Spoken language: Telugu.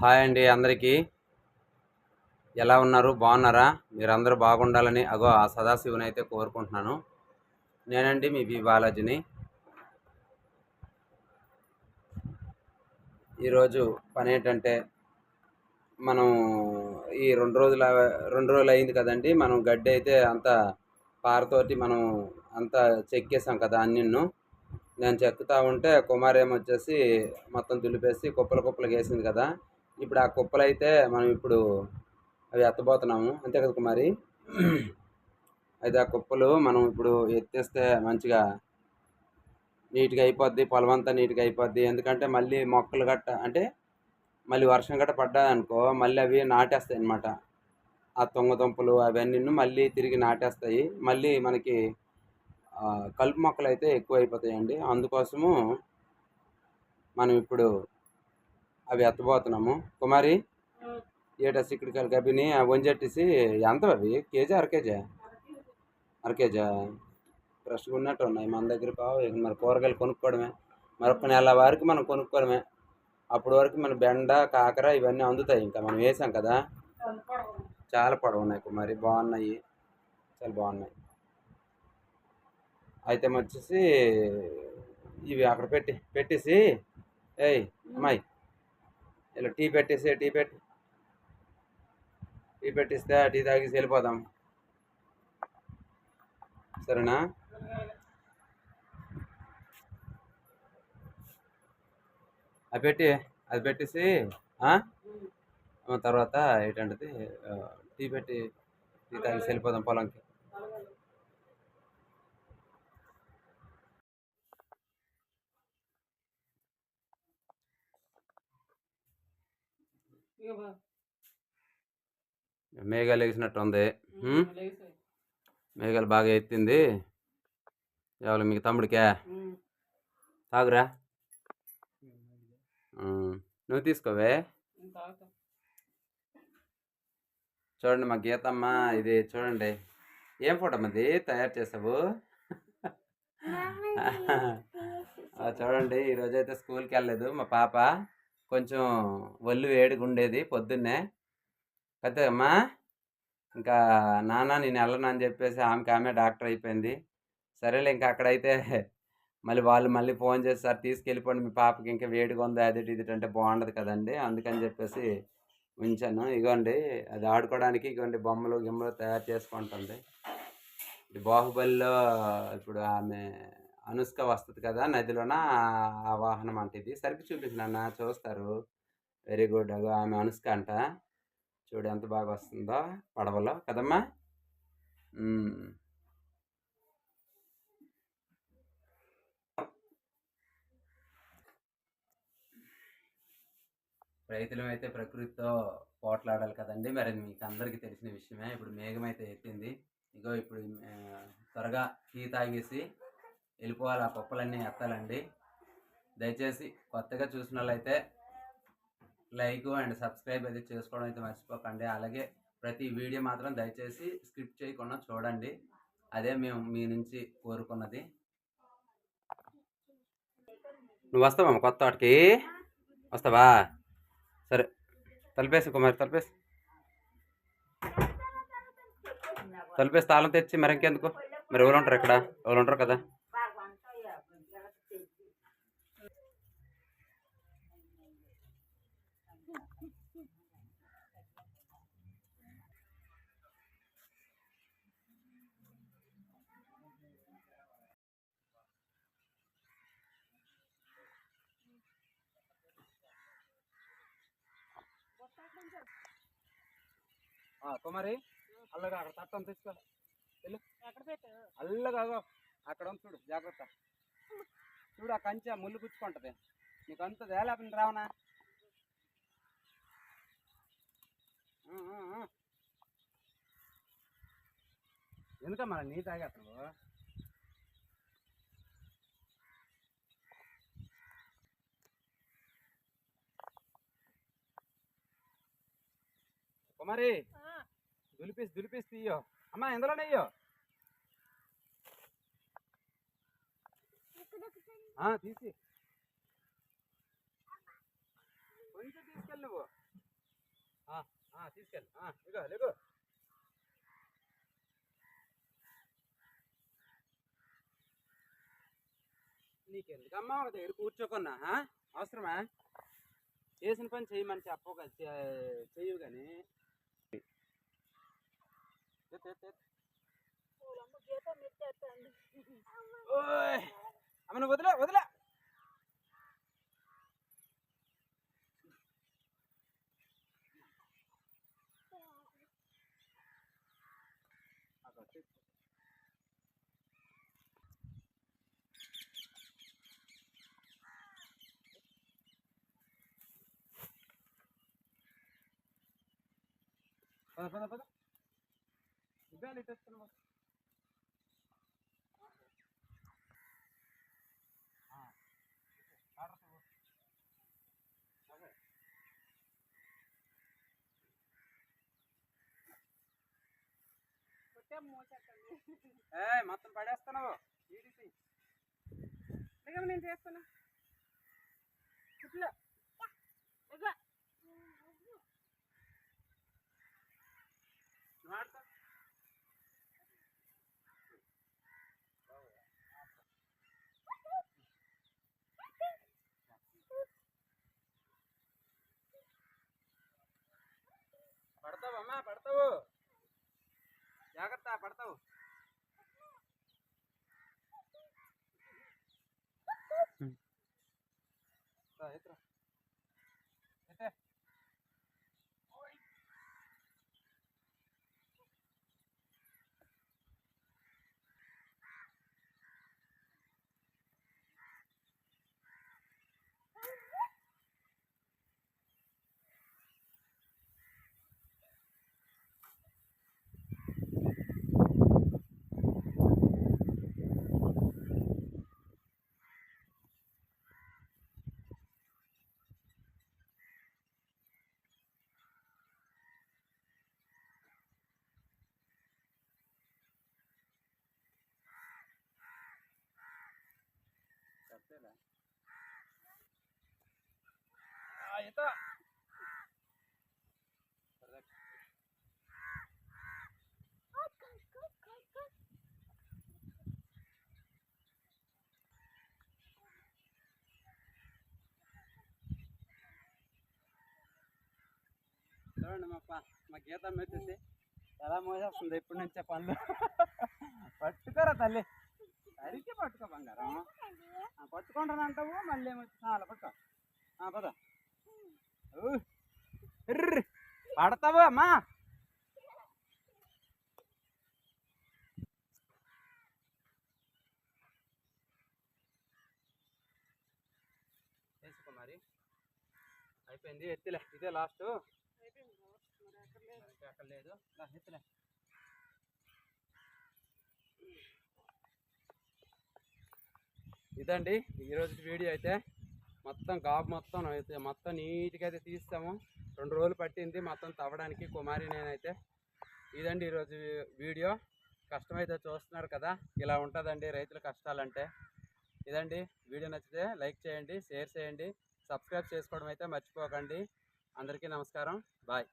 హాయ్ అండి అందరికీ. ఎలా ఉన్నారు? బాగున్నారా? మీరందరూ బాగుండాలని అగో ఆ సదాశివుని అయితే కోరుకుంటున్నాను. నేనండి మీ బి బాలాజీని. ఈరోజు పని ఏంటంటే మనం ఈ రెండు రోజుల రెండు రోజులు అయింది కదండి. మనం గడ్డి అయితే అంత పారతోటి మనం అంతా చెక్కేసాం కదా అన్నిన్ను. నేను చెక్కుతూ ఉంటే కుమార్ ఏమొచ్చేసి మొత్తం దులిపేసి కుప్పలు కుప్పలు వేసింది కదా. ఇప్పుడు ఆ కుప్పలు అయితే మనం ఇప్పుడు అవి ఎత్తబోతున్నాము. అంతే కదా కుమారి అయితే ఆ కుప్పలు మనం ఇప్పుడు ఎత్తేస్తే మంచిగా నీట్గా అయిపోద్ది పొలం అంతా నీట్గా అయిపోద్ది. ఎందుకంటే మళ్ళీ మొక్కలు గట్ట అంటే మళ్ళీ వర్షం గట్ట పడ్డాదనుకో మళ్ళీ అవి నాటేస్తాయి అన్నమాట. ఆ తుంగ దుంపలు అవన్నీ మళ్ళీ తిరిగి నాటేస్తాయి. మళ్ళీ మనకి కలుపు మొక్కలు అయితే ఎక్కువ అయిపోతాయండి అందుకోసము మనం ఇప్పుడు అవి ఎత్తబోతున్నాము. కుమారి ఏటా ఇక్కడికి గబిని వంజెట్టేసి ఎంత అవి? కేజీ అర కేజీ? అర కేజీ. ఫ్రెష్గా ఉన్నట్టు ఉన్నాయి. మన దగ్గర పావు ఇక మరి కూరగాయలు కొనుక్కోవడమే. మరొక నెల వరకు మనం కొనుక్కోవడమే. అప్పటి వరకు మన బెండ కాకర ఇవన్నీ అందుతాయి ఇంకా. మనం వేసాం కదా? చాలా పొడవు ఉన్నాయి కుమారి. బాగున్నాయి. చాలా బాగున్నాయి. అయితే వచ్చేసి ఇవి అక్కడ పెట్టి పెట్టేసి ఏయ్ అమ్మాయి. ఇలా టీ పెట్టేసి టీ పెట్టి టీ పెట్టిస్తే టీ తాగేసి వెళ్ళిపోదాం. సరేనా? అది పెట్టి అది పెట్టేసి తర్వాత ఏంటంటే టీ పెట్టి టీ తాగేసి వెళ్ళిపోదాం పొలంకి. మేఘాలు వేసినట్టు ఉంది? మేఘాలు బాగా ఎత్తింది. ఎవరు మీకు తమ్ముడికే? తాగురా. నువ్వు తీసుకోవే. చూడండి మా గీతమ్మ ఇది చూడండి. ఏం ఫోటో అది తయారు చేసావు? ఆ, చూడండి ఈరోజు అయితే స్కూల్కి వెళ్ళలేదు మా పాప. కొంచెం ఒళ్ళు వేడిగా ఉండేది పొద్దున్నే. అయితే అమ్మా ఇంకా నాన్న నేను వెళ్ళను అని చెప్పేసి ఆమెకి ఆమె డాక్టర్ అయిపోయింది. సరేలే ఇంకా అక్కడైతే మళ్ళీ వాళ్ళు మళ్ళీ ఫోన్ చేసి సార్ తీసుకెళ్ళిపోండి మీ పాపకి ఇంకా వేడిగా ఉంది అది ఇది అంటే బాగుండదు కదండి అందుకని చెప్పేసి ఉంచాను. ఇగోండి అది ఆడుకోవడానికి ఇగోండి బొమ్మలు గిమ్మలు తయారు చేసుకుంటుంది. బాహుబలిలో ఇప్పుడు ఆమె అనుష్క వస్తుంది కదా! నదిలోన? ఆ- వాహనం అంటే ఇది. సరిపి చూపించిన నాన్న చూస్తారు. Very good. ఆమె అనుష్క అంట. చూడు ఎంత బాగా వస్తుందో పడవలో కదమ్మా! రైతులు అయితే ప్రకృతితో పోట్లాడాలి కదండి. మరి మీకు అందరికీ తెలిసిన విషయమే. ఇప్పుడు మేఘం అయితే ఎత్తింది. ఇగో ఇప్పుడు త్వరగా టీ తాగేసి వెళ్ళిపోవాలి ఆ పప్పులన్నీ ఎత్తాలండి. దయచేసి కొత్తగా చూసిన వాళ్ళైతే లైక్ అండ్ సబ్స్క్రైబ్ అయితే చేసుకోవడం అయితే మర్చిపోకండి. అలాగే ప్రతి వీడియో మాత్రం దయచేసి స్కిప్ చేయకుండా చూడండి. అదే మేము మీ నుంచి కోరుకున్నది. నువ్వు వస్తావా కొత్త వాటికి? వస్తావా? సరే తలిపేసి కుమారి తలిపేసి. తలిపేసి తాళం తెచ్చి మరి ఇంకెందుకు? మరి ఎవరు ఉంటారు ఇక్కడ? ఎవరు ఉంటారు కదా ఆ, కుమారి అల్లగా అక్కడ తట్టం తెచ్చుకో వెళ్ళు. అల్లగా. అక్కడ ఉంది చూడు జాగ్రత్త. చూడు ఆ కంచె ముళ్ళు గుచ్చుకుంటది. నీకు అంత లేకపోతే రావనా. ఎందుకమ్మా నీ తాగేస్తున్నావు? కుమారి దులిపేసి దులిపేసి తీయో. అమ్మా ఎందులోనే అయ్యో తీసి. కొంచెం తీసుకెళ్ళి నువ్వు. తీసుకెళ్ళి. తీసుకెళ్ళు ఇగో లేకు. నీకెందుకమ్మా ఒక దగ్గర కూర్చోకున్నా అవసరమా? చేసిన పని చేయమని చెప్పవు కదా చెయ్యవు కానీ. ఎత్తు, ఎత్తు, ఎత్తు. ఓయ్ అమ్మ నువ్వు వదిలే వదిలే పద పద పద ఇవ్వాలి తెస్తున్నావు ఏ మొత్తం పడేస్తున్నావు. ఈడిసి నేను చేస్తున్నా. ఇట్లా. నువ్వు. పడతావు? జాగ్రత్త పడతావు. ఎత్తురా. చూడండి మా ప- మా గీత ఎలా మోసేస్తుంది ఇప్పటి నుంచే పనులు. పట్టుకోరా తల్లి. సరిగ్గా పట్టుకో బంగారం. పట్టుకుంటాను అంటావు మళ్ళీ చాలా పట్టుకో. ఆ, పద. పడతావు అమ్మా. వేసుకో మరి. అయిపోయింది ఎత్తులే. ఇదే లాస్ట్. అక్కడ లేదు ఎత్తులే. ఇదండి ఈరోజు వీడియో అయితే మొత్తం గాబు మొత్తం అయితే మొత్తం నీట్గా అయితే తీస్తాము. రెండు రోజులు పట్టింది మొత్తం తవ్వడానికి కుమారి నేనైతే. ఇదండి ఈరోజు వీడియో. కష్టమైతే చూస్తున్నారు కదా ఇలా ఉంటుందండి రైతుల కష్టాలంటే. ఇదండి వీడియో నచ్చితే లైక్ చేయండి షేర్ చేయండి సబ్స్క్రైబ్ చేసుకోవడం అయితే మర్చిపోకండి. అందరికీ నమస్కారం. బాయ్.